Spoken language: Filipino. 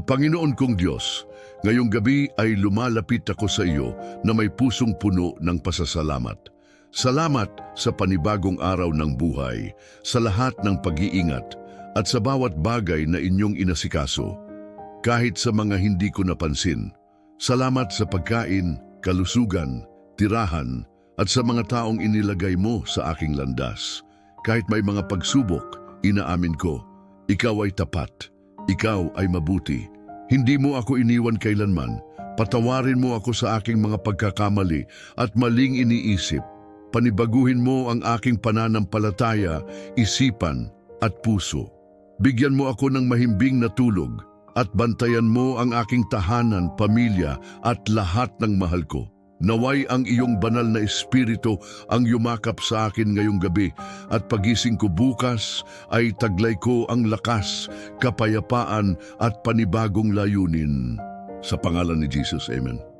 Panginoon kong Diyos, ngayong gabi ay lumalapit ako sa iyo na may pusong puno ng pasasalamat. Salamat sa panibagong araw ng buhay, sa lahat ng pag-iingat, at sa bawat bagay na inyong inasikaso. Kahit sa mga hindi ko napansin. Salamat sa pagkain, kalusugan, tirahan, at sa mga taong inilagay mo sa aking landas. Kahit may mga pagsubok, inaamin ko, ikaw ay tapat, ikaw ay mabuti. Hindi mo ako iniwan kailanman. Patawarin mo ako sa aking mga pagkakamali at maling iniisip. Panibaguhin mo ang aking pananampalataya, isipan at puso. Bigyan mo ako ng mahimbing na tulog at bantayan mo ang aking tahanan, pamilya at lahat ng mahal ko. Naway ang iyong banal na espiritu ang yumakap sa akin ngayong gabi at pagising ko bukas ay taglay ko ang lakas, kapayapaan at panibagong layunin. Sa pangalan ni Jesus, Amen.